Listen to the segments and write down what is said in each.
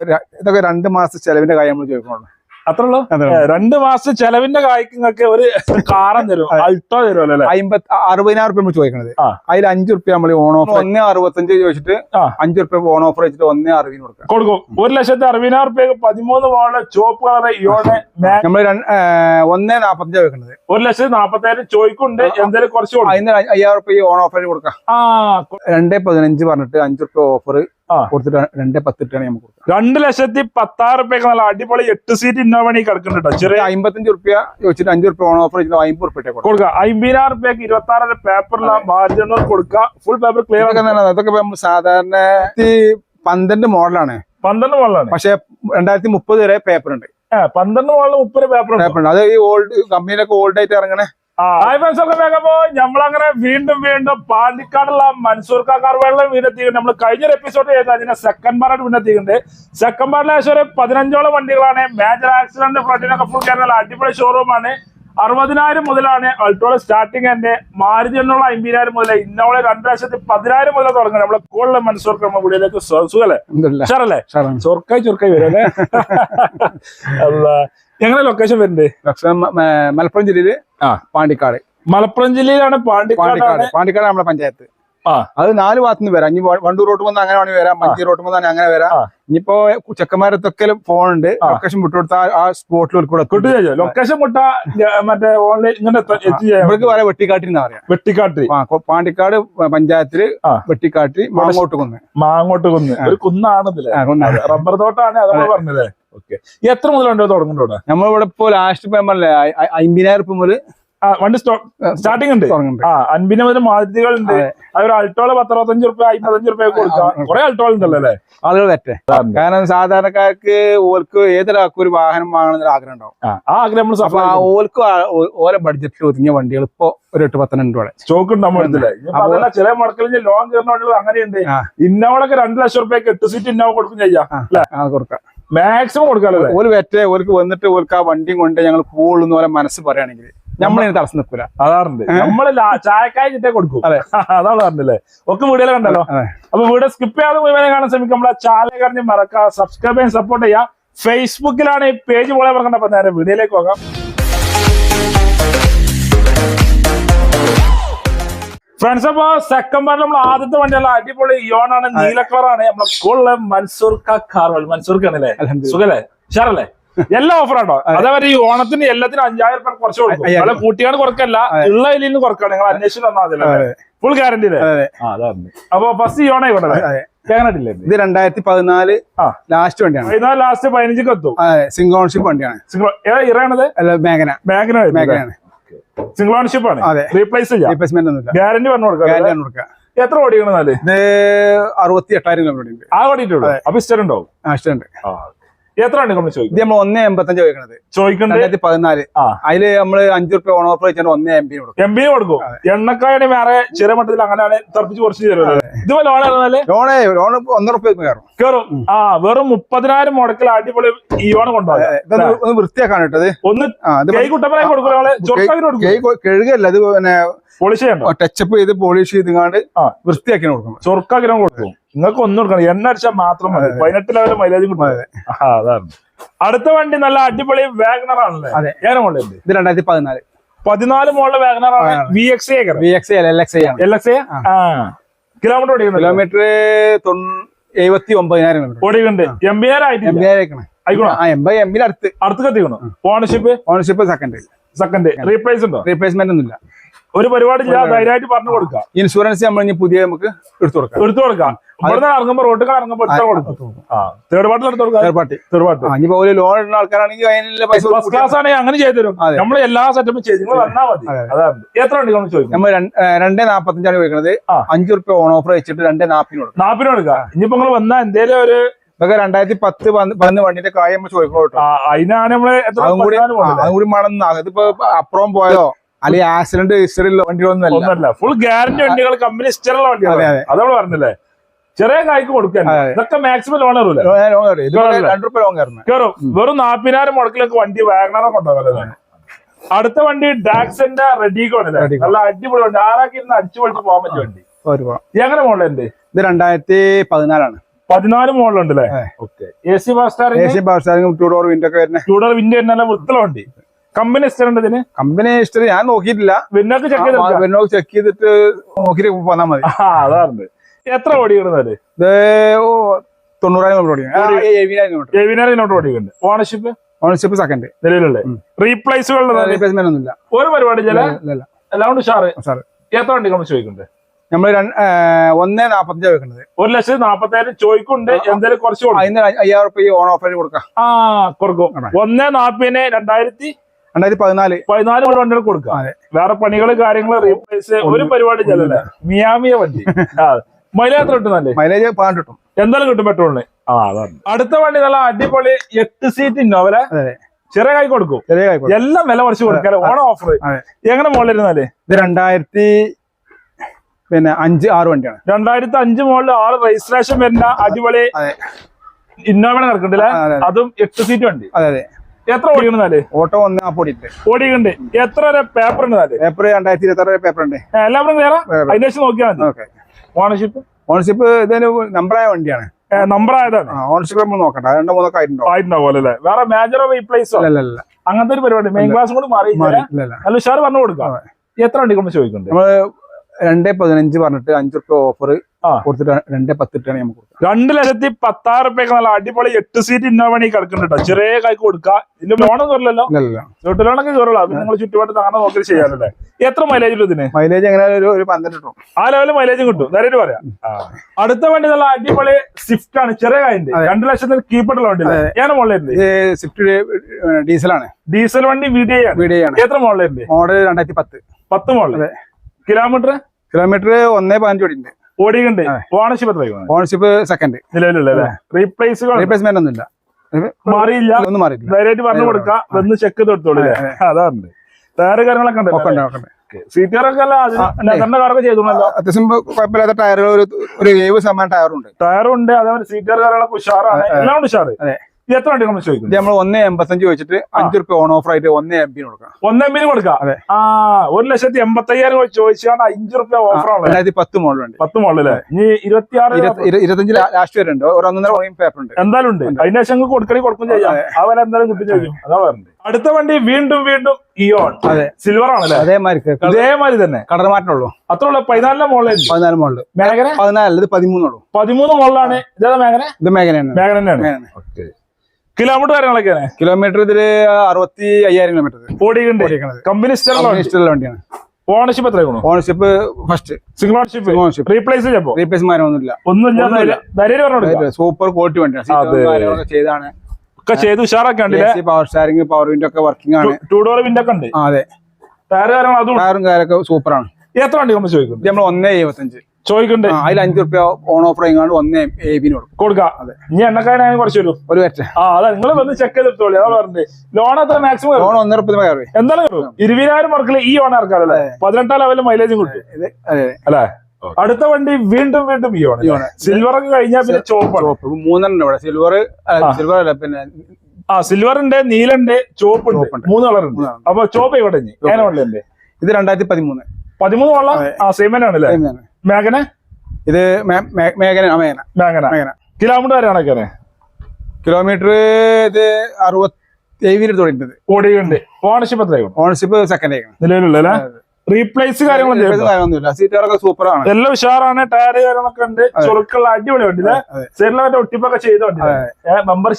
ഇതൊക്കെ രണ്ട് മാസത്തെ ചെലവിന്റെ കാര്യം നമ്മൾ ചോദിക്കണുള്ളൂ അത്രേ ഉള്ളൂ അതെ. രണ്ട് മാസം ചെലവിന്റെ കായ്ക്ക് നിങ്ങൾക്ക് ഒരു കാറം തരും അൾട്ടോ തരുമല്ലോ അമ്പത്തി അറുപതിനായിരം റുപ്യ നമ്മൾ ചോദിക്കണത്. അതിൽ അഞ്ചു റുപ്യ നമ്മൾ ഓൺ ഓഫർ ഒന്നേ അറുപത്തഞ്ച് ചോദിച്ചിട്ട്. അഞ്ചു റുപ്യ ഓൺ ഓഫർ വെച്ചിട്ട് ഒന്നേ അറുപതിന് കൊടുക്കാം. കൊടുക്കും ഒരു ലക്ഷത്തി അറുപതിനായിരം റുപ്യക്ക് പതിമൂന്ന് വാള ചുവപ്പ് കളറ് മാ- നമ്മൾ ഒന്നേ നാപ്പത്തഞ്ച് വെക്കുന്നത് ഒരു ലക്ഷത്തി നാപ്പത്തായിരം ചോദിക്കുന്നുണ്ട്. എന്തായാലും കുറച്ച് അതിന് അയ്യായിരം റുപ്യ ഓൺ ഓഫറിന് കൊടുക്കാം. ആ രണ്ടേ പതിനഞ്ച് പറഞ്ഞിട്ട് അഞ്ചു റുപ്യ ഓഫർ. കൊടുത്തിട്ട് രണ്ട് പത്തിട്ടാണ് നമുക്ക് കൊടുക്കുക രണ്ട് ലക്ഷത്തി പത്താറ് റുപ്യക്ക് നല്ല അടിപൊളി എട്ട് സീറ്റ് ഇന്നോവണി കിടക്കുന്നുണ്ട് ചെറിയ അമ്പത്തഞ്ച് റുപ്യ ചോദിച്ചിട്ട് അഞ്ചു റുപ്യ ഓൺ ഓഫർ വെച്ചിട്ട് അമ്പത് റുപ്യ കൊടുക്കുക അമ്പതിനായിരം റുപ്യക്ക് ഇരുപത്തി ആറ് പേപ്പറിലെ മാർജിനൽ കൊടുക്കുക ഫുൾ പേപ്പർ ക്ലിയർ എന്താണ് അതൊക്കെ നമ്മൾ സാധാരണ പന്ത്രണ്ട് മോഡലാണ്. പന്ത്രണ്ട് മോഡലാണ്. പക്ഷെ രണ്ടായിരത്തി മുപ്പത് വരെ പേപ്പർ ഉണ്ട്. പന്ത്രണ്ട് മോഡൽ മുപ്പത് പേപ്പർ ഉണ്ട്. പേപ്പർ ഉണ്ട്. അത് ഈ ഓൾഡ് കമ്പനിയിലൊക്കെ ഓൾഡ് ആയിട്ട് ഇറങ്ങണേ. ഹായ് ഫ്രണ്ട്സ് ഒക്കെ വേഗപ്പോ നമ്മളങ്ങനെ വീണ്ടും വീണ്ടും പാണ്ടിക്കാടുള്ള മൻസൂർ കാക്കാർ വെള്ളം വീണ്ടെത്തിയിട്ടുണ്ട് നമ്മൾ കഴിഞ്ഞൊരു എപ്പിസോഡ് ചെയ്ത അതിനെ സെക്കൻഡ് പാർട്ട് വീണ്ടെത്തിയിട്ടുണ്ട് സെക്കൻഡ് പാർട്ടിൽ ഏകദേശം ഒരു പതിനഞ്ചോളം വണ്ടികളാണ്. മേജർ ആക്സിഡന്റ് ഫ്രണ്ടിനൊക്കെ ഫുൾ കയറുന്ന അടിപൊളി ഷോറൂമാണ് അറുപതിനായിരം മുതലാണ് അൾട്രോൾ സ്റ്റാർട്ടിങ് എന്റെ മാരുതി എന്നുള്ള അമ്പതിനായിരം മുതൽ ഇന്നോളെ രണ്ട് ലക്ഷത്തി പതിനായിരം മുതൽ തുടങ്ങുന്നത്. നമ്മളെ കൂടുതൽ മൻസൂർക്ക് നമ്മുടെ വീടിലേക്ക് സുഖല്ലേ? ചൊർക്കായി ചൊർക്കായി വരും അല്ലേ? അല്ല എങ്ങനെ ലൊക്കേഷൻ വരുന്നത് മലപ്പുറം ജില്ലയിൽ ആ. പാണ്ടിക്കാട് മലപ്പുറം ജില്ലയിലാണ് പാണ്ടിക്കാട് പാണ്ടിക്കാട് നമ്മുടെ പഞ്ചായത്ത്. അത് നാല് ഭാഗത്തു നിന്ന് വരാം. ഇനി വണ്ടൂർ റോട്ട് വന്ന് അങ്ങനെ വേണമെങ്കിൽ വരാം. മഞ്ചി റോട്ട് വന്ന് അങ്ങനെ വരാം. ഇനിയിപ്പോ ചെക്കന്മാരത്തൊക്കെ ഫോൺ ഉണ്ട്. ലൊക്കേഷൻ വിട്ടുകൊടുത്താൽ ആ സ്പോട്ടിൽ കൂടെ ലൊക്കേഷൻ മറ്റേ ഓൺലൈൻ ഇവർക്ക് പറയാം വെട്ടിക്കാട്ടി എന്നാ പറയാം. വെട്ടിക്കാട്ടി ആ, കൊ- പാണ്ടിക്കാട് പഞ്ചായത്തിൽ വെട്ടിക്കാട്ടിൽ വെട്ടിക്കാട്ടി മാങ്ങോട്ട് കുന്ന്. മാങ്ങോട്ട് കുന്ന്. ഒരു കുന്നാണ്. റബ്ബർ തോട്ടാണ് അതാണ് പറഞ്ഞത്. ഓക്കെ. എത്ര മുതലുണ്ടോ തുടങ്ങുന്നുണ്ടോ നമ്മളിവിടെ ഇപ്പോ ലാസ്റ്റ് പേപ്പറിലെ അമ്പതിനായിരം റുപ്യ മുതൽ വണ്ടി സ്റ്റാർട്ടിംഗ് ഉണ്ട്. ആ അൻപതിന് മുതൽ മാരുതികൾ ഉണ്ട് അതൊരു അൾട്ടോൾ പത്തറുപത്തഞ്ച് റുപ്യ അമ്പത്തഞ്ച് റുപ്യ കൊടുക്കാം. കുറെ അൾട്ടോൾ ഉണ്ടല്ലോ അല്ലേ ആളുകൾ തെറ്റേ കാരണം സാധാരണക്കാർക്ക് ഓർക്ക് ഏതൊരാൾക്കും ഒരു വാഹനം വാങ്ങണമെന്നൊരു ആഗ്രഹം ഉണ്ടാവും. ആ ആഗ്രഹം നമ്മൾ ഓർക്ക് ഓരോ ബഡ്ജറ്റിൽ ഒതുങ്ങിയ വണ്ടികൾ ഇപ്പൊ ഒരു എട്ട് പത്തനണ്ട് രൂപ സ്റ്റോക്ക് ഉണ്ട് നമ്മുടെ അടുത്തില്ലേ ഇനിയിപ്പോ അപ്പൊ- അതല്ല ചില മടക്കലിന് ലോൺ കയറുന്ന വണ്ടികൾ അങ്ങനെയുണ്ട്. ഇന്നോളൊക്കെ രണ്ട് ലക്ഷം റുപ്യക്ക് എട്ട് സീറ്റ് ഇന്നോ കൊടുക്കും ചെയ്യാം. കൊടുക്കാം. മാക്സിമം കൊടുക്കാറില്ല ഒരു വെറ്റേ ഓർക്ക് വന്നിട്ട് ഓർക്ക് ആ വണ്ടിയും കൊണ്ട് ഞങ്ങൾ പോകുന്ന പോലെ മനസ്സ് പറയുകയാണെങ്കിൽ. നമ്മളിന് തടസ്സം നിൽക്കൂല. അതാറുണ്ട്. നമ്മൾ ചായക്കായ ചിട്ടേ കൊടുക്കും. അതെ. അതാണ് പറഞ്ഞില്ലേ? ഒക്കെ വീഡിയോ കണ്ടല്ലോ. അപ്പൊ വീഡിയോ സ്കിപ്പ് ചെയ്യാതെ മുഴുവനെ കാണാൻ ശ്രമിക്കും. നമ്മളെ ചാനൽ കറിഞ്ഞ് മറക്കുക സബ്സ്ക്രൈബ് ചെയ്യാൻ സപ്പോർട്ട് ചെയ്യാം. ഫേസ്ബുക്കിലാണ് ഈ പേജ് പോലെ മറക്കണ്ട അപ്പൊ നേരെ വീഡിയോയിലേക്ക് പോകാം. ഫ്രണ്ട്സ് അപ്പൊ സെക്കൻഡ് പാർട്ട് നമ്മൾ ആദ്യത്തെ വണ്ടിയല്ല. അടിപൊളി യോണാണ് നീല കളറാണ് നമ്മളെ സ്കൂളിലെ മൻസൂർ കാർ മൻസൂർ കാണല്ലേ സുഖല്ലേ? ഷാറല്ലേ എല്ലാ ഓഫർ ആണോ? അതേപോലെ ഈ ഓണത്തിന് എല്ലാത്തിനും അഞ്ചായിരം രൂപ കുറച്ച് കൊടുക്കും. അല്ല കൂട്ടിയാണ് കുറക്കല്ല ഉള്ള ഇതിൽ നിന്ന് കുറക്കാണ്. നിങ്ങൾ അന്വേഷിച്ചു തന്നാൽ. Full guarantee. ആ അപ്പൊ ഫസ്റ്റ് ഈ ഓണായി കൊണ്ടത് ഇത് രണ്ടായിരത്തി പതിനാല് ആ. ലാസ്റ്റ് വണ്ടിയാണ്. പതിനാല് ലാസ്റ്റ് പതിനഞ്ചിക്ക് എത്തും. സിംഗിൾ ഓൺഷിപ്പ് വണ്ടിയാണ്. സിംഗിൾ ഇറയണത് അല്ല മേഘന. ബാങ്കിന് മേഖലയാണ് സിംഗിൾ ഓൺഷിപ്പ് ആണ്. റീപ്ലേസ് ചെയ്യാം. റീപ്ലേസ്മെന്റ് ഒന്നും ഗ്യാരണ്ടി പറഞ്ഞു കൊടുക്കാം ഗ്യാരണ്ടി ആണ് കൊടുക്കുക എത്ര ഓടിക്കണെന്നാൽ ഇത് അറുപത്തി എട്ടായിരം കിലോമീറ്റർ ആ ഓടിയിട്ടുള്ളൂ. അപ്പൊ ഇഷ്ടം ഉണ്ടാവും ആക്സിഡന്റ് എത്ര ഉണ്ട് നമ്മൾ ചോദിക്കും ഇത് നമ്മൾ ഒന്നേ എൺപത്തഞ്ച് ചോദിക്കണത്. ചോദിക്കണ്ടേ? രണ്ടായിരത്തി പതിനാല്. അതിൽ നമ്മൾ അഞ്ചു റുപ്യ ഓൺ ഓഫർ വെച്ചാൽ ഒന്നേ എം പി കൊടുക്കും. എം ബി കൊടുക്കും. എണ്ണക്കായാണ് വേറെ ചെറിയ മട്ടത്തിൽ അങ്ങനെയാണ് തർപ്പിച്ച് കുറച്ച് തരുമല്ലോ ഇതുപോലെ ലോൺ ഇറങ്ങാൽ ലോണ് ലോണ് ഒന്നര റുപ്യ കയറും. കയറും. ആ വെറും മുപ്പതിനായിരം മുടക്കിൽ അടിപൊളി ഈ ഓണം കൊണ്ടുപോകാം. വൃത്തിയാക്കാണ് ഒന്ന് വൃത്തിയാക്കാൻ കേട്ടത് ഒന്ന് കൈ കുട്ടപ്പനായി കൊടുക്കും. കഴുകല്ല അത് പിന്നെ പോളിഷ് ചെയ്യണ്ടോ? ടച്ചപ്പ് ചെയ്ത് പോളിഷ് ചെയ്തുകൊണ്ട്. വൃത്തിയാക്കി കൊടുക്കണം ചൊറുക്കാക്കിനും കൊടുക്കും. നിങ്ങൾക്ക് ഒന്നും കൊടുക്കണം. എണ്ണ അടിച്ചാൽ മാത്രം മതി. പതിനെട്ട് ലെവൽ മൈലേജ് അതാണ്. അടുത്ത വണ്ടി നല്ല അടിപൊളി വാഗ്നർ ആണല്ലേ? അതെ. ഏറെ മോഡൽ ഇത് രണ്ടായിരത്തി പതിനാല്. പതിനാല് മോളിലെ വാഗ്നർ ആണ്. V X V X L X L X kilometre ഓടി കിലോമീറ്റർ എഴുപത്തി ഒമ്പതിനായിരം ഓടിക്കുന്നുണ്ട്? എം ബി ആർ എം ആയിട്ടില്ല? ബി ആയിക്കണേ. എൺപത് അടുത്ത്. അടുത്ത് കത്തിക്കണോ ownership ownership second second replace ഉണ്ടോ? റീപ്ലേസ്മെന്റ് ഒന്നുമില്ല. ഒരു പരിപാടി ഇല്ല ധൈര്യമായിട്ട് പറഞ്ഞു കൊടുക്കാം. ഇൻഷുറൻസ് നമ്മൾ ഇനി പുതിയ നമുക്ക് എടുത്തു കൊടുക്കാം. എടുത്തു കൊടുക്കാം. ഇവിടുന്ന് ഇറങ്ങുമ്പോ റോട്ടിൽ ഇറങ്ങുമ്പോ എടുത്താൽ കൊടുക്കും. തേർഡ് പാർട്ടിൽ എടുത്തു കൊടുക്കാം. തേർഡ് പാർട്ടി തേർഡ് പാർട്ടി ഇനി ഒരു ലോൺ ഇടുന്ന ആൾക്കാരാണെങ്കിൽ അതിനുള്ള പൈസ ഫസ്റ്റ് ക്ലാസ് ആണെങ്കിൽ അങ്ങനെ ചെയ്തു തരും. നമ്മൾ എല്ലാ സെറ്റപ്പും ചെയ്ത് നിങ്ങൾ വന്നാൽ മതി. അതെ. അതാണ് എത്ര നമ്മൾ ചോദിക്കും? നമ്മൾ രണ്ടേ നാപ്പത്തഞ്ചാണ് ചോദിക്കുന്നത്. അഞ്ചു റുപ്യ ഓൺ ഓഫർ വെച്ചിട്ട് രണ്ടേ നാപ്പിന് കൊടുക്കും. നാപ്പിന് കൊടുക്കാം. ഇനിയിപ്പോ നിങ്ങൾ വന്നാൽ എന്തേലും ഒരു ഇതൊക്കെ രണ്ടായിരത്തി പത്ത് പതിനൊന്ന് വണ്ടിന്റെ കാര്യം ചോദിക്കണം കേട്ടോ? അതിനാണ് നമ്മൾ അതും കൂടി? അതും കൂടി മണന്ന് അതിപ്പോ അപ്പുറം പോയതോ? അല്ലെങ്കിൽ ആക്സിഡന്റ് ഹിസ്റ്ററിയിലോ വണ്ടികളൊന്നും അല്ല. ഒന്നല്ല ഫുൾ ഗ്യാരണ്ടി വണ്ടികൾ കമ്പനി ഹിസ്റ്ററി വണ്ടികളാണ് അതെ, അതെ. അത്. നമ്മൾ പറഞ്ഞില്ലേ? ചെറിയ കായ്ക്ക് കൊടുക്കാൻ ഇതൊക്കെ മാക്സിമം ലോൺ കയറും. വെറും നാപ്പതിനായിരം മുടക്കിലൊക്കെ വണ്ടി വാഗണറെ കൊണ്ടുപോകാൻ അടുത്ത വണ്ടി ഡാക്സിന്റെ റെഡിക്കോ അല്ലേ. നല്ല അടിപൊളി വണ്ടി. ആറാക്കി ഇരുന്ന് അടിച്ചു പൊളിച്ച് പോകാൻ പറ്റിയ വണ്ടി. എങ്ങനെ മോഡലുണ്ട് ഇത് രണ്ടായിരത്തി പതിനാലാണ്. പതിനാല് മോഡലുണ്ട് അല്ലേ അതെ. Okay A C fast A C power steering two door window ഒക്കെ വരുന്നത് ടൂഡർ വിൻഡോ നല്ല വൃത്തിയുള്ള കമ്പനി ഇതിന്? കമ്പനി ഹിസ്റ്ററി ഞാൻ നോക്കിയിട്ടില്ല. വിന്നോക്ക് ചെക്ക് ചെയ്ത് ചെക്ക് ചെയ്തിട്ട് നോക്കിയിട്ട് പോന്നാ മതി. അതാണ് എത്ര ഓടിക്കുന്നത് ഇത് ഓ, തൊണ്ണൂറായിരം കിലോമീറ്റർ ഓടിക്കും എഴുപതിനായിരം കിലോമീറ്റർ ഓടിക്കുന്നുണ്ട് ഓണർഷിപ്പ് ഓണർഷിപ്പ് സെക്കൻഡ് നിലവിലുള്ള റീപ്ലേസുകളുടെ റീപ്ലേസ്മെന്റ് ഒന്നുമില്ല. ഒരു പരിപാടി എല്ലാം ഉഷാറ് എത്ര വണ്ടി നമ്മൾ ചോദിക്കുന്നുണ്ട്? നമ്മൾ ഒന്നേ നാപ്പത്തഞ്ചാ വെക്കുന്നത് ഒരു ലക്ഷത്തി നാപ്പത്തായിരം ചോദിക്കുന്നുണ്ട്. എന്തായാലും കുറച്ച് അയ്യായിരം റുപ്യ ഓൺ ഓഫർ കൊടുക്കാം. ആ കൊടുക്കും. ഒന്ന് ഒന്നേ നാപ്പിന് രണ്ടായിരത്തി രണ്ടായിരത്തി പതിനാല്. പതിനാല് വണ്ടികൾ കൊടുക്കാം വേറെ പണികൾ കാര്യങ്ങൾ റീപ്ലേസ് ഒരു പരിപാടി ചെല്ലല്ലേ മിയാമിയ വണ്ടി. മൈലേജ് എത്ര കിട്ടുന്നല്ലേ മൈലേജ് പതിനെട്ട് കിട്ടും. എന്തായാലും കിട്ടും പെട്രോളിന് ആ അതാണ്. അടുത്ത വണ്ടി നല്ല അടിപൊളി എട്ട് സീറ്റ് ഇന്നോവലെ. ചെറിയ കൈ കൊടുക്കും. ചെറിയ കായ്പ എല്ലാം വില കുറച്ച് കൊടുക്കാല്ലേ ഓണം ഓഫർ എങ്ങനെ മുകളിലിരുന്നാൽ ഇത് രണ്ടായിരത്തി പിന്നെ അഞ്ച് ആറ് വണ്ടിയാണ്. രണ്ടായിരത്തി അഞ്ച് മുകളിൽ ആറ് രജിസ്ട്രേഷൻ വരുന്ന അടിപൊളി ഇന്നോവ അതെ. അതും. എട്ട് സീറ്റ് വണ്ടി. അതെ അതെ. എത്ര ഓടിക്കണെന്നാൽ ഓട്ടോ ഒന്ന് ഓടിയുണ്ട് എത്ര വരെ പേപ്പർ ഉണ്ട് നാല്? പേപ്പർ രണ്ടായിരത്തി ഇരുപത്തി ആറ് പേപ്പർ ഉണ്ട്. എല്ലാവരും കയറാം വേറെ. അതിന് ശേഷം നോക്കിയാൽ മതി. ഓണർഷിപ്പ് ഓണർഷിപ്പ് ഇതിന് നമ്പറായ വണ്ടിയാണ്. നമ്പർ ആയതാണ്. ഓണർഷിപ്പ് നമ്മൾ നോക്കണ്ട. രണ്ടോ മൂന്നോ ആയിട്ടുണ്ടോ ആയിട്ടുണ്ടാവും. അല്ലേ? വേറെ മേജർ റീപ്ലേസ് അങ്ങനത്തെ ഒരു പരിപാടി. മെയിൻ ക്ലാസ് കൂടി മാറി അല്ല ഉഷാർ പറഞ്ഞു കൊടുക്കാം. എത്ര വണ്ടി കൊണ്ട് ചോദിക്കുന്നുണ്ട്? നമ്മൾ രണ്ടേ പതിനഞ്ച് പറഞ്ഞിട്ട് അഞ്ചു റുപ്യ ഓഫർ. കൊടുത്തിട്ട് രണ്ടേ പത്തിട്ടാണ് നമുക്ക് കൊടുക്കുക രണ്ട് ലക്ഷത്തി പത്താറ് റുപ്യൊക്കെ നല്ല അടിപൊളി എട്ട് സീറ്റ് ഇന്നോവണി കിടക്കുന്നുണ്ട് ചെറിയ കൈക്ക് കൊടുക്കാം. ഇതിന് ലോണൊന്നും ഇല്ല ചുട്ടു ലോണൊക്കെ കയറുള്ളൂ അത് നിങ്ങൾ ചുറ്റുപാട് അങ്ങനെ നോക്കി ചെയ്യാനല്ലേ എത്ര മൈലേജ് ഇതിന്? മൈലേജ് എങ്ങനെ ഒരു ഒരു പന്ത്രണ്ട് കിട്ടും. ആ ലെവലിൽ മൈലേജും കിട്ടും. നേരിട്ട് പറയാം. അടുത്ത വണ്ടി നല്ല അടിപൊളി സ്വിഫ്റ്റ് ആണ്. ചെറിയ കായിന്റെ. രണ്ട് ലക്ഷത്തിന് കീപ്പട്ടുള്ള വണ്ടി ഞാൻ മുകളിലുണ്ട് ഇത് സ്വിഫ്റ്റ് ഡീസലാണ് ഡീസൽ വണ്ടി വീഡിയോ ആണ്. വീഡിയോ എത്ര മുകളിലുണ്ട് മോഡൽ രണ്ടായിരത്തി പത്ത്. പത്ത് അതെ. കിലോമീറ്റർ കിലോമീറ്റർ ഒന്നേ പതിനഞ്ച് ഓടിയുണ്ട് ഓടിയുണ്ട് അതെ. ഓണർഷിപ്പ് എത്ര വരും? ഓണർഷിപ്പ് സെക്കൻഡ് നിലവിലുള്ള റീപ്ലേസ് റീപ്ലേസ്മെന്റ് ഒന്നുമില്ല. മാറിയില്ല. ഒന്നും മാറിയില്ല ധൈര്യമായിട്ട് പറഞ്ഞു കൊടുക്കാം. വന്ന് ചെക്ക് തൊടുത്തോളൂ അതാണ് കാര്യങ്ങളൊക്കെ ഉണ്ട്. സീറ്റുകാരൊക്കെ അത്യാവശ്യം കുഴപ്പമില്ലാത്ത ടയറുകൾ ഒരു ഒരു ഏഴ് ശതമാനം ടയറുണ്ട് ടയറും ഉണ്ട് അതേപോലെ സീറ്റുകാർ കാര്യങ്ങളൊക്കെ ഉഷാറാണ്. എല്ലാം ഉണ്ട് ഉഷാറ്. അതെ. എത്ര വണ്ടി നമ്മൾ ചോദിക്കും നമ്മൾ ഒന്നേ എൺപത്തഞ്ച് വെച്ചിട്ട് അഞ്ച് റുപ്യ ഓൺ ഓഫർ ആയിട്ട് ഒന്നേ എംപിന് കൊടുക്കാം ഒന്നേ എം പി കൊടുക്കാം? അതെ. ആ ഒരു ലക്ഷത്തി എൺപത്തി അയ്യായിരം ചോദിച്ചാണ് അഞ്ച് റുപ്യ ഓഫറാണ് രണ്ടായിരത്തി പത്ത് മോഡലുണ്ട് പത്ത് അല്ലേ? ഇനി ഇരുപത്തിയാറ് ഇരുപത്തഞ്ച് ലാസ്റ്റ് വരെ ഉണ്ട്. ഒരു ഒന്നര പേപ്പർ ഉണ്ട്. എന്തായാലും ഉണ്ട്. അതിന്റെ ശേഷം കൊടുക്കണി കൊടുക്കും ചെയ്യാം. അവരെ എന്തായാലും കിട്ടും ചെയ്യും. അതാ. പറഞ്ഞത്. അടുത്ത വണ്ടി വീണ്ടും വീണ്ടും ഇയോൺ അതെ. സിൽവർ ആണല്ലേ അതേമാതിരി അതേമാതിരി തന്നെ. കളർ അത്ര അത്രയുള്ള പതിനാലിലെ മോളിൽ പതിനാല് മോളിൽ മേഖല? പതിനാല് ഇത് പതിമൂന്നുള്ളൂ പതിമൂന്ന് മോളിലാണ് ഇതേതാ മേഖല? ഇത് മേഖലയാണ്. മേഖല തന്നെയാണ്. കിലോമീറ്റർ കാര്യങ്ങളൊക്കെയാണ്? കിലോമീറ്റർ ഇതിൽ അറുപത്തി അയ്യായിരം കിലോമീറ്റർ കമ്പനി സ്റ്റർ ഇഷ്ടമുള്ള വണ്ടിയാണ്. ഓണർഷിപ്പ് എത്ര ഗുണം ownership first single ownership ownership replace ചെയ്യുമ്പോൾ റീപ്ലേസ്മാരം ഒന്നുമില്ല. ഒന്നുമില്ല സൂപ്പർ ക്വാളിറ്റി വണ്ടിയാണ്. ചെയ്താണ്. ഒക്കെ ചെയ്ത് ഉഷാറൊക്കെ ഉണ്ട് പവർ സ്റ്റാരിങ് പവർ വിൻഡോ ഒക്കെ വർക്കിംഗ് ആണ്. ടൂ ഡോർ വിൻഡോ ഒക്കെ ഉണ്ട്? അതെ. ടയർ കാര്യങ്ങൾ അതും ടയറും കാര്യമൊക്കെ സൂപ്പറാണ് എത്ര വണ്ടി നമ്മൾ ചോദിക്കും നമ്മൾ ഒന്നേ എഴുപത്തഞ്ച്. ചോദിക്കണ്ട്. അതിൽ അഞ്ചു റുപ്യ ഓൺ ഓഫർ ചെയ്യുന്നത് ഒന്നേ എ ബിന് കൊടുക്കും കൊടുക്കാം. അതെ. ഇനി എണ്ണക്കാരനാണെങ്കിൽ കുറച്ച് വരും. ഒരു പറ്റ ആ അതാ നിങ്ങൾ വന്ന് ചെക്ക് ചെയ്തെടുത്തോളി അതാ പറഞ്ഞത്. ലോൺ എത്ര മാക്സിമം ലോൺ ഒന്നര റുപ്യ കിട്ടും ഇരുപതിനായിരം മാർക്കിൽ ഈ ഓൺ ഇറക്കാറല്ലേ? പതിനെട്ടാം ലെവലിൽ മൈലേജും കിട്ടും. അല്ലെ അതെ അല്ലേ? അടുത്ത വണ്ടി വീണ്ടും വീണ്ടും ഈ ഓൺ സിൽവർ ഒക്കെ കഴിഞ്ഞാൽ പിന്നെ ചോപ്പ് ചോപ്പ് മൂന്നെണ്ണം ഇവിടെ. സിൽവർ സിൽവർ അല്ല പിന്നെ ആ സിൽവർ ഉണ്ട് നീലുണ്ട് ചോപ്പ് ഉണ്ട്. മൂന്ന് കളർ ഉണ്ട്. അപ്പൊ ചോപ്പ് ഇവിടെ ഞാൻ ഉള്ളേ ഇത് രണ്ടായിരത്തി പതിമൂന്ന്. പതിമൂന്ന് കൊള്ളാം ആ സെയിം തന്നെയാണ് അല്ലേ. മേഘന? ഇത് മേഘന മേഘന. മേഘന. മേഘന. കിലോമീറ്റർ വരെയാണൊക്കെ കിലോമീറ്റർ ഇത് അറുപത്തി എഴുപതിൽ തുടങ്ങിയിട്ടുണ്ട് ഓടിയുണ്ട് ഓണർഷിപ്പ് എത്രയാണ് ഓണർഷിപ്പ് സെക്കൻഡ് ആയിരുന്നു നിലവിലുള്ള റീപ്ലേസ് കാര്യങ്ങളൊന്നും ചെയ്യണ്ട. കാര്യമൊന്നുമില്ല. സീറ്റുകളൊക്കെ സൂപ്പറാണ് എല്ലാം ഉഷാറാണ്. ടയർ കാര്യങ്ങളൊക്കെ ഉണ്ട്. ചുരുക്കുള്ള അടിപൊളി വണ്ടി. സൈഡിലൊക്കെ ഒട്ടിപ്പൊക്കെ ചെയ്ത വണ്ടി മെമ്പർ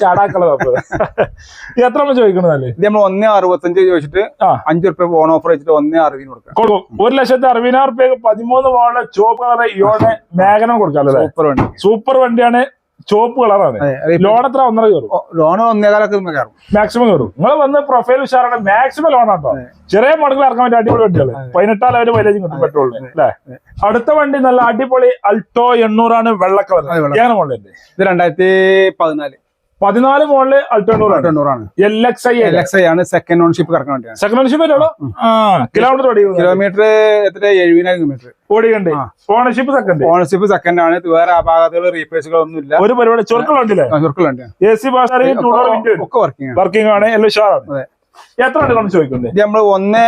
അപ്പൊ എത്ര നമ്മൾ ചോദിക്കണതല്ലേ ഇത് നമ്മൾ ഒന്നേ അറുപത്തഞ്ച് ചോദിച്ചിട്ട് അഞ്ചു റുപ്യ ഓൺ ഓഫർ വെച്ചിട്ട് ഒന്നേ അറുപതിന് കൊടുക്കാം കൊടുക്കും. ഒരു ലക്ഷത്തി അറുപതിനായിരം റുപ്യ പതിമൂന്ന് മോളിലെ ചുവപ്പ് കളർ യോടെ മേഘനം കൊടുക്കാം സൂപ്പർ വണ്ടി. സൂപ്പർ വണ്ടിയാണ് ചുവപ്പ് കളറാണ്. ലോൺ എത്ര? ഒന്നര കയറും. ലോൺ ഒന്നേകാലൊക്കെ കയറും. മാക്സിമം കയറും. നിങ്ങൾ വന്ന് പ്രൊഫൈൽ ഉഷാറാണ് മാക്സിമം ലോൺ ആട്ടോ. ചെറിയ മോഡൽ ഇറക്കാൻ പറ്റിയ അടിപൊളി വണ്ടികൾ പതിനെട്ടാൽ അവർ മൈലേജ് കിട്ടും പെട്രോളിന് അല്ലേ? അടുത്ത വണ്ടി നല്ല അടിപൊളി അൾട്ടോ എണ്ണൂറാണ് വെള്ള കളർ. ഏതാണ് മോഡലുണ്ട് ഇത് രണ്ടായിരത്തി പതിനാല്. പതിനാല് മോഡൽ അൾട്ടോ എണ്ണൂറാണ് തൊണ്ണൂറാണ് L X I L X I ആണ്. സെക്കൻഡ് ഓൺഷിപ്പ് കിടക്കുന്ന വണ്ടിയാണ്. സെക്കൻഡ് ഓൺഷിപ്പ് ആ കിലോമീറ്റർ ഓടിക്കുന്നത് കിലോമീറ്റർ എത്ര എഴുപതിനായിരം കിലോമീറ്റർ. ഓടിയുണ്ട്. ഓണർഷിപ്പ് സെക്കൻഡ് ഓണർഷിപ്പ് സെക്കൻഡ് ആണ്. വേറെ അപാകതകൾ റീപ്ലേസുകൾ ഒന്നും ഇല്ല ഒരു പരിപാടി ചുരുക്കളുണ്ടല്ലേ ചുരുക്കളുണ്ട് ചുരുക്കൾ വണ്ടിയാണ് എ സി വർക്കിംഗ് ആണ്. എല്ലാം ഉഷാറാണ്. എത്ര ചോദിക്കുന്നത്? നമ്മൾ ഒന്ന്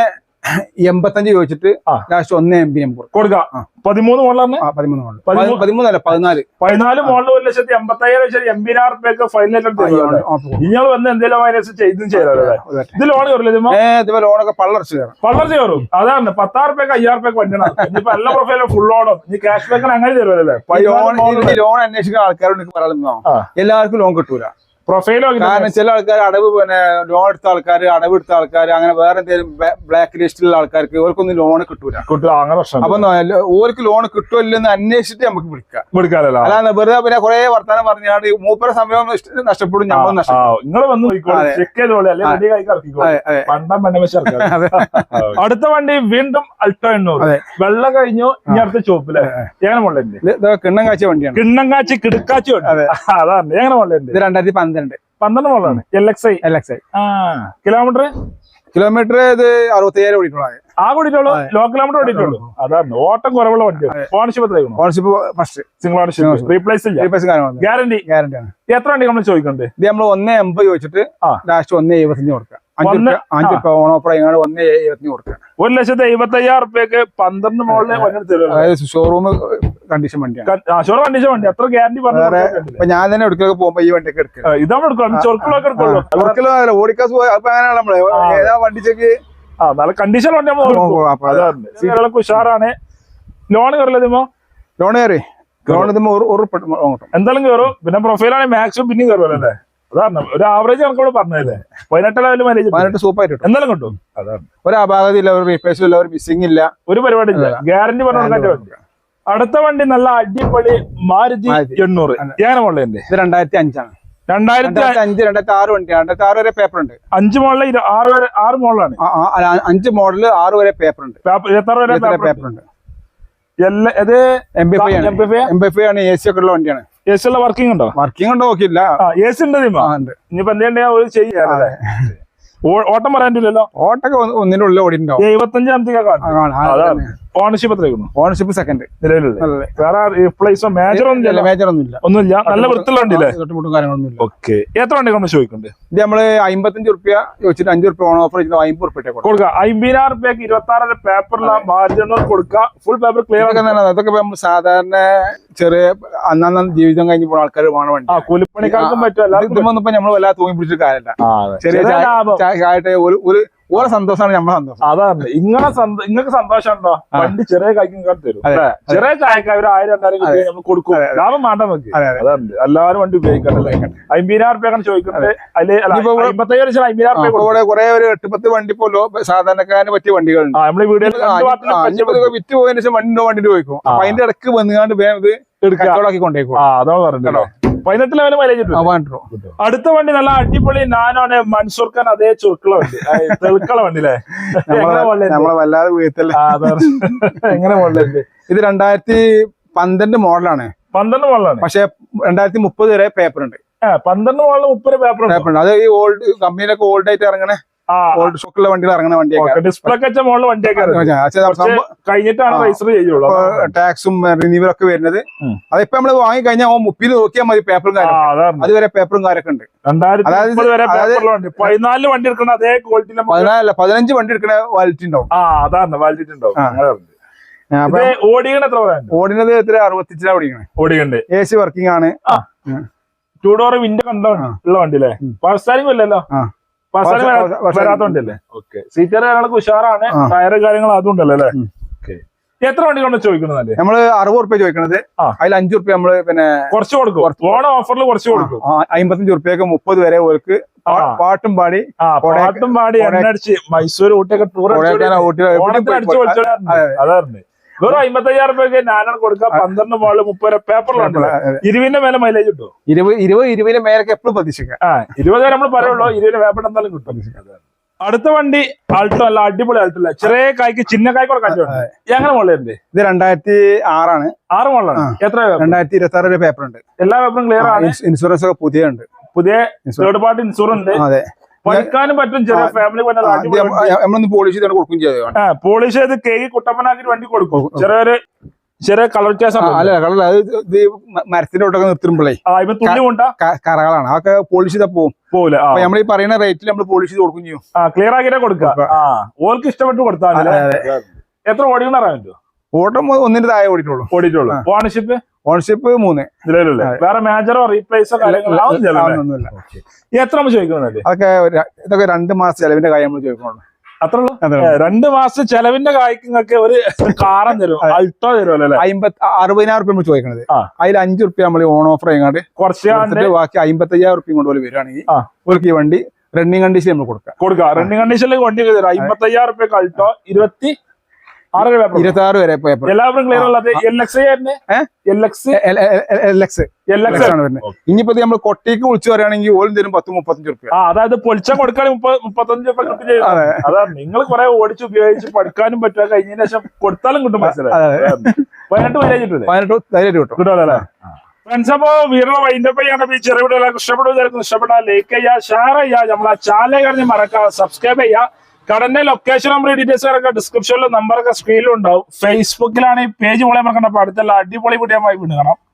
എൺപത്തഞ്ച് ചോദിച്ചിട്ട്. ലാസ്റ്റ് ഒന്ന് എം ബി നമുക്ക് കൊടുക്കാം. പതിമൂന്ന് മോളിലാണ് പതിമൂന്ന്. പതിമൂന്നല്ല പതിനാല്. പതിനാല് മോളിൽ ഒരു ലക്ഷത്തി എൺപത്തയ്യായിരം എൺപതിനായിരം റുപ്യക്ക് ഫൈനലായിട്ട് വന്ന് എന്തെങ്കിലും മൈനസ് ചെയ്തും ഇത് ലോൺ കയറില്ല ലോണൊക്കെ പള്ളർച്ച് കയറും വളരെ കയറും അതാണ് പത്താറ് റുപ്യക്ക് അയ്യായിരം റുപ്യക്ക് വണ്ടിയാണ് ഇനിയിപ്പോ എല്ലാ പ്രൊഫൈലും ഫുൾ ലോണും ഇനി ക്യാഷ് ബാക്കിന് അങ്ങനെ തരുമല്ലേ ലോൺ അന്വേഷിക്കുന്ന ആൾക്കാരോട് എനിക്ക് പറയാൻ എല്ലാവർക്കും ലോൺ കിട്ടൂല. പ്രൊഫൈലോ കാരണം ചില ആൾക്കാർ അടവ് പിന്നെ ലോൺ എടുത്ത ആൾക്കാർ അടവ് എടുത്ത ആൾക്കാർ അങ്ങനെ വേറെ എന്തെങ്കിലും ബ്ലാക്ക് ലിസ്റ്റിലുള്ള ആൾക്കാർക്ക് ഇവർക്കൊന്നും ലോൺ കിട്ടൂല. കിട്ടില്ല അങ്ങനെ പ്രശ്നം അപ്പൊ ഓർക്ക് ലോൺ കിട്ടുമല്ലെന്ന് അന്വേഷിച്ചിട്ട് നമുക്ക് വിളിക്കാം. വിളിക്കാമല്ലോ അല്ലാതെ വെറുതെ പിന്നെ കുറെ വർത്തമാനം പറഞ്ഞാണ്ട് മൂപ്പര സമയം നഷ്ട- നഷ്ടപ്പെടും ഞങ്ങൾ നഷ്ടപ്പെടും. അടുത്ത വണ്ടി വീണ്ടും അൾട്ടോ എണ്ണൂറ്. വെള്ളം കഴിഞ്ഞു ഇനി അടുത്ത ചോപ്പിൽ എങ്ങനെ കിണ്ണം കാച്ചി വണ്ടിയാണ്. കിണ്ണങ്കാച്ചി കിടുക്കാച്ചി ഉണ്ട് വണ്ടി. അതാണ് എങ്ങനെ രണ്ടായിരത്തി പന്ത്രണ്ട് പന്ത്രണ്ട് പന്ത്രണ്ട് മോളാണ് L X I L X I ആ. കിലോമീറ്റർ കിലോമീറ്റർ ഇത് അറുപത്തയ്യായിരം ഓടിയിട്ടുള്ള ആ കൂടിയിട്ടുള്ളൂ. Low kilometre ഓടിയിട്ടുള്ളൂ? അതാണ്. ഓട്ടം കുറവുള്ള വണ്ടി. ഓണർഷിപ്പ് എത്രയാണ് ownership first single ownership replace ഇല്ല. റീപ്ലേസ് ഗ്യാരണ്ടി ഗ്യാരണ്ടി ആണ്. എത്ര വണ്ടി നമ്മൾ ചോദിക്കുന്നുണ്ട് ഇത് നമ്മൾ ഒന്ന് എൺപത് ചോദിച്ചിട്ട്. ലാസ്റ്റ് ഒന്ന് എഴുപത്തഞ്ച് കൊടുക്കാം ഒരു ലക്ഷത്തി എഴുപത്തി അയ്യായിരം റുപ്യക്ക് പന്ത്രണ്ട് മോളിൽ ഷോറൂമ് ഷോറൂം കണ്ടീഷൻ വണ്ടിയാണ്. ഷോർ കണ്ടീഷൻ വണ്ടി. അത്ര ഗ്യാരണ്ടി പറഞ്ഞു ഞാൻ തന്നെ എടുക്കലൊക്കെ പോകുമ്പോ ഈ വണ്ടിയൊക്കെ എടുക്കുക ഇതാണ് എടുക്കണം ചൊറുക്കളൊക്കെ എടുക്കുള്ളൂ. ഓടിക്കാസ് പോയി അപ്പൊ അങ്ങനെയാണ് നമ്മൾ. ആ. ഏതാ വണ്ടി ചെക്ക് ആ നല്ല കണ്ടീഷൻ വണ്ടി നമ്മൾ ഉഷാറാണ്. ലോൺ കയറില്ലതുമോ ലോൺ കയറി ലോൺ എന്തായാലും കയറും പിന്നെ പ്രൊഫൈലാണ് മാക്സിമം പിന്നെയും കയറുമല്ലോ അല്ലേ? അതാണ്. ഒരു ആവറേജ് കണക്കോട് പറഞ്ഞതല്ലേ? പതിനെട്ട് ലെവൽ മാനേജ് പതിനെട്ട് സൂപ്പർ ആയിട്ട് എന്തായാലും കിട്ടും. അതാണ്. ഒരു അപാകതയില്ല ഒരു റീപ്ലേസും ഇല്ല ഒരു മിസ്സിംഗ് ഇല്ല. ഒരു പരിപാടി ഇല്ല ഗ്യാരണ്ടി പറഞ്ഞു അടുത്ത വണ്ടി നല്ല അടിപൊളി മാരുതി എണ്ണൂറ്. എങ്ങനെ എന്റെ ഇത് രണ്ടായിരത്തി അഞ്ചാണ് രണ്ടായിരത്തി അഞ്ച് രണ്ടായിരത്തി ആറ് വണ്ടി രണ്ടായിരത്തി ആറ് വരെ പേപ്പർ ഉണ്ട്. അഞ്ച് മോഡൽ ആറ് വരെ ആറ് മോഡലാണ് അഞ്ച് മോഡൽ ആറ് വരെ പേപ്പർ ഉണ്ട്. എത്ര വരെ പേപ്പർ ഉണ്ട്? ആണ്? എം സി ഒക്കെ ഉള്ള വണ്ടിയാണ്. എ സി ഉള്ള വർക്കിംഗ് ഉണ്ടോ? വർക്കിംഗ് ഉണ്ടോ എ സി ഉണ്ട് ഇനിയിപ്പോ ചെയ്യാല്ലേ ഓട്ടം പറയാൻ ഓട്ടൊക്കെ ഒന്നിനുള്ളിൽ ഓടിണ്ടോ എഴുപത്തഞ്ചാം ഉള്ളിൽ ഓണർഷിപ്പ് എത്രയായിരുന്നു ഓണർഷിപ്പ് സെക്കൻഡ് നിലവിലുള്ളത്. വേറെ റീപ്ലേസോ മേജർ ഒന്നും ഇല്ല മേജർ ഒന്നുമില്ല. ഒന്നുമില്ല. നല്ല വൃത്തിയുള്ള വണ്ടിയില്ലേ? തൊട്ടുമുട്ടും കാര്യങ്ങളൊന്നും ഇല്ല ഓക്കെ എത്ര വണ്ടി നമ്മൾ ചോദിക്കുന്നുണ്ട്? ഇത് നമ്മൾ അമ്പത്തഞ്ച് റുപ്യ ചോദിച്ചിട്ട് അഞ്ച് റുപ്യ ഓൺ ഓഫർ അമ്പത് റുപ്യ കൊടുക്കും. കൊടുക്കുക അമ്പതിനായിരം റുപ്യക്ക് ഇരുപത്തി ആറ് പേപ്പറിലെ മാർജിനൽ കൊടുക്കുക ഫുൾ പേപ്പർ ക്ലിയർ തന്നെ അതൊക്കെ നമ്മൾ സാധാരണ ചെറിയ അന്നന്ന് ജീവിതം കഴിഞ്ഞ് പോകുന്ന ആൾക്കാർ വേണം വണ്ടി ആ കൂലിപ്പണിക്കാർക്കും പറ്റും. എല്ലാവർക്കും ഇതൊന്നും ഇപ്പൊ നമ്മൾ വല്ലാതെ തൂങ്ങി പിടിച്ചിട്ട് കാര്യമില്ല ചെറിയ ചായട്ടെ ഒരു ഓരോ സന്തോഷമാണ് നമ്മളെ സന്തോഷം. അതാണ്. ഇങ്ങനെ നിങ്ങൾക്ക് സന്തോഷം ഉണ്ടോ വണ്ടി ചെറിയ കായ്ക്കും തരും. ചെറിയ കായ്ക്ക് ഒരു ആയിരം രണ്ടായിരം കിട്ടി നമ്മൾ കൊടുക്കും. ലാഭം വേണ്ട നമുക്ക്. അതെ, അതെ. അതാണ്. എല്ലാവരും വണ്ടി ഉപയോഗിക്കട്ടെ അമ്പതിനായിരം റുപ്യാണ് ചോദിക്കുന്നത് അമ്പത്തയ്യായിരം അമ്പതിനായിരം റുപ്യ കുറെ ഒരു എട്ട് പത്ത് വണ്ടി പോലോ സാധാരണക്കാരന് പറ്റിയ വണ്ടികളുണ്ട്. നമ്മൾ ഇനിയിപ്പോ വിറ്റ് പോയതിനു ശേഷം വണ്ടി ഉണ്ടോ വണ്ടി ചോദിക്കും. അപ്പൊ അതിന്റെ ഇടയ്ക്ക് വന്നുകാണ്ട് ഇത് കച്ചവടമാക്കി കൊണ്ടേക്കും. അതാ പറഞ്ഞോ പതിനെട്ട് ലെവൽ മൈലേജ് കിട്ടും. അടുത്ത വണ്ടി നല്ല അടിപൊളി നാനാണ് മൻസൂർ ഖാൻ അതേ ചുരുക്കള വണ്ടി. തെളുക്കള വണ്ടി അല്ലേ? നമ്മളെ വല്ലാതെ വീഴ്ത്തല്ലേ? എങ്ങനെ മുകളിലുണ്ട് ഇത് രണ്ടായിരത്തി പന്ത്രണ്ട് മോഡലാണ്. പന്ത്രണ്ട് മോഡലാണ്. പക്ഷെ രണ്ടായിരത്തി മുപ്പത് വരെ പേപ്പർ ഉണ്ട്. പന്ത്രണ്ട് മോഡൽ മുപ്പത് പേപ്പർ പേപ്പർ ഉണ്ട്. അത് ഈ ഓൾഡ് കമ്പനിയിലൊക്കെ ഓൾഡ് ആയിട്ട് ഇറങ്ങണ. ഓൾഡ് സ്റ്റോക്കുള്ള വണ്ടികൾ ഇറങ്ങുന്ന വണ്ടിയൊക്കെ. ഡിസ്പ്ലേ വെച്ച മുകളിൽ വണ്ടിയൊക്കെ കഴിഞ്ഞിട്ടാണ്. രജിസ്റ്റർ ചെയ്യുള്ളൂ. ടാക്സും റിന്യൂവൽ ഒക്കെ വരുന്നത്. അതിപ്പോ നമ്മൾ വാങ്ങി കഴിഞ്ഞാൽ മുപ്പിൽ നോക്കിയാൽ മതി പേപ്പറും കാര്യം അതുവരെ പേപ്പറും കാര്യമൊക്കെ ഉണ്ട്. രണ്ടായിരത്തി പതിനാലിൽ വണ്ടി എടുക്കുന്ന അതേ ക്വാളിറ്റി പതിനാലല്ല പതിനഞ്ച് വണ്ടി എടുക്കണ ക്വാളിറ്റി ഉണ്ടാവും. ആ അതാണ് വാലിഡിറ്റി ഉണ്ടാവും. ഓടിനത് എത്ര അറുപത്തിച്ചിലാണ് ഓടിക്കണേ. ഓടിക്കണ്ട്. എ സി വർക്കിംഗ് ആണ്. ടൂ ഡോർ വിൻഡോ കണ്ടോ ഉള്ള വണ്ടി അല്ലേ. പവർ സ്റ്റാരിംഗ് ഇല്ലല്ലോ? ആ. Power steering power- power steering വരാത്ത വണ്ടിയല്ലേ ഓക്കെ. സീറ്റർ കാര്യങ്ങളൊക്കെ ഉഷാറാണ്. ടയർ കാര്യങ്ങൾ അതും ഉണ്ടല്ലോ അല്ലേ? എത്ര വണ്ടി കൊണ്ട് ചോദിക്കുന്നത് നമ്മൾ അറുപത് റുപ്യ ചോദിക്കണത്. അതിൽ അഞ്ചു റുപ്യ നമ്മൾ പിന്നെ കുറച്ച് കൊടുക്കും. ഓണ ഓഫറിൽ കുറച്ച് കൊടുക്കും. അമ്പത്തഞ്ചു റുപ്യക്ക് മുപ്പത് വരെ ഓർക്ക്. പാട്ടും പാടി പാട്ടും പാടി കൊടൈ- എണ്ണ അടിച്ച് മൈസൂർ ഊട്ടിയൊക്കെ ടൂർ ഊട്ടി എവിടെയും വെറും അമ്പത്തയ്യായിരം രൂപയ്ക്ക് ഞാനാണ് കൊടുക്കുക പന്ത്രണ്ട് മോൾ മുപ്പത് പേപ്പറിലുണ്ട് ഇരുവിന്റെ മേലെ മൈലേജ് കിട്ടും ഇരുപത് ഇരുപത് ഇരുപതിന്റെ മേലൊക്കെ എപ്പോഴും പ്രതീക്ഷിക്കാം. ആ ഇരുപത് വരെ നമ്മൾ പറയുള്ളൂ ഇരുപതിന്റെ പേപ്പർ എന്തായാലും കിട്ടും. അടുത്ത വണ്ടി ആൾട്ടോ അല്ല അടിപൊളി ആൾട്ടോ അല്ല? ചെറിയ കായ്ക്ക് ചിന്ന കായ്ക്കൂടെ കണ്ടുണ്ട് എങ്ങനെ മുകളിലുണ്ട് ഇത് രണ്ടായിരത്തി ആറാണ്. ആറ് മുകളിലാണ്. എത്ര? രണ്ടായിരത്തി ഇരുപത്തി ആറ് പേപ്പർ ഉണ്ട്. എല്ലാ പേപ്പറും ക്ലിയർ ആണ്. ഇൻഷുറൻസ് ഒക്കെ പുതിയ ഉണ്ട് പുതിയ തേർഡ് പാർട്ടി ഇൻഷുറൻസ് ഉണ്ട്. അതെ. പഠിക്കാനും പറ്റും ചെറിയ ഫാമിലി നമ്മളൊന്ന് പോളിഷ് ചെയ്ത് കൊടുക്കും ചെയ്തതാണ് പോളിഷ് ചെയ്ത് കേക്ക് കുട്ടപ്പനാക്കി വണ്ടി കൊടുക്കും. ചെറിയൊരു ചെറിയ കളർ വ്യത്യാസം അല്ല കളർ അത് ഇത് മരത്തിന്റെ ഒട്ടൊക്കെ നിർത്തുമ്പോഴേ. കറകളാണ്. അതൊക്കെ പോളിഷ് ചെയ്താൽ പോകും പോലെ അപ്പൊ നമ്മൾ ഈ പറയുന്ന റേറ്റിൽ നമ്മൾ പോളിഷ് ചെയ്ത് കൊടുക്കും ചെയ്യും. ക്ലിയർ ആക്കിയിട്ട് കൊടുക്കുക ഓർക്ക് ഇഷ്ടപ്പെട്ട് കൊടുത്താൽ എത്ര ഓടിക്കണം അറിയാൻ പറ്റുമോ ഓട്ടം ഒന്നിന്റെ താഴെ ഓടിയിട്ടുള്ളൂ. ഓടിയിട്ടുള്ളൂ. ഓണർഷിപ്പ് ഓൺഷിപ്പ് മൂന്ന്. ഇതിലല്ലേ? വേറെ മേജറോ റീപ്ലേസോ ഒന്നുമില്ല എത്ര ചോദിക്കുന്നുണ്ട് അതൊക്കെ ഇതൊക്കെ രണ്ട് മാസം ചെലവിന്റെ കാര്യം നമ്മൾ ചോദിക്കുന്നുണ്ട് അത്ര രണ്ട് മാസം ചെലവിന്റെ കായ്ക്ക് നിങ്ങൾക്ക് ഒരു കാറം തരും അൾട്ടോ അല്ലേ? അമ്പത്തി അറുപതിനായിരം റുപ്യ നമ്മൾ ചോദിക്കണത്. അതിൽ അഞ്ചു റുപ്യ നമ്മൾ ഓൺ ഓഫർ ചെയ്യാണ്ട് കുറച്ച് ബാക്കി അമ്പത്തി അയ്യായിരം റുപ്യ കൊണ്ട് വരികയാണെങ്കിൽ. അവർക്ക് ഈ വണ്ടി റണ്ണിങ് കണ്ടീഷൻ നമ്മൾ കൊടുക്കാം കൊടുക്കാം റണ്ണിങ് കണ്ടീഷനിലേക്ക് വണ്ടി തരും അമ്പത്തി അയ്യായിരം റുപ്യ അൾട്ടോ ഇരുപത്തി ഇരുപത്തി ആറ് വരെ പേപ്പർ. ഇനിയിപ്പോ നമ്മൾ കൊട്ടിക്ക് വിളിച്ചു പറയുകയാണെങ്കിൽ ഓലും തരും പത്ത് മുപ്പത്തഞ്ച് റുപ്യ ആ അതായത് പൊളിച്ചാൽ കൊടുക്കാനും മുപ്പത് മുപ്പത്തഞ്ച് രൂപ കിട്ടും അതെ. അതാ നിങ്ങൾ കുറെ ഓടിച്ച് ഉപയോഗിച്ച് പഠിക്കാനും പറ്റുക കഴിഞ്ഞതിന് ശേഷം കൊടുത്താലും കിട്ടും മനസ്സിലായി. പതിനെട്ട് പതിനെട്ട് ധൈര്യം കിട്ടും. കിട്ടുമല്ലോ അല്ലേ? ഫ്രണ്ട്സ് അപ്പോ വീടുള്ള വൈൻഡപ്പ് ചെയ്യാൻ ഈ ചെറിയ ഇഷ്ടപ്പെടുന്ന ഇഷ്ടപ്പെട്ടാൽ ലൈക്ക് ചെയ്യുക ഷെയർ ചെയ്യുക. നമ്മളെ ചാനൽ കഴിഞ്ഞ് മറക്കുക സബ്സ്ക്രൈബ് ചെയ്യുക. കടന്റെ ലൊക്കേഷൻ നമ്പർ ഡീറ്റെയിൽസ് ഒക്കെ ഡിസ്ക്രിപ്ഷനിലും നമ്പറൊക്കെ സ്ക്രീനിലും ഉണ്ടാവും. ഫേസ്ബുക്കിലാണ് ഈ പേജ് പോലെ മറക്കണ്ട അടുത്തുള്ള അടിപൊളി വീഡിയോ വീണ്ടും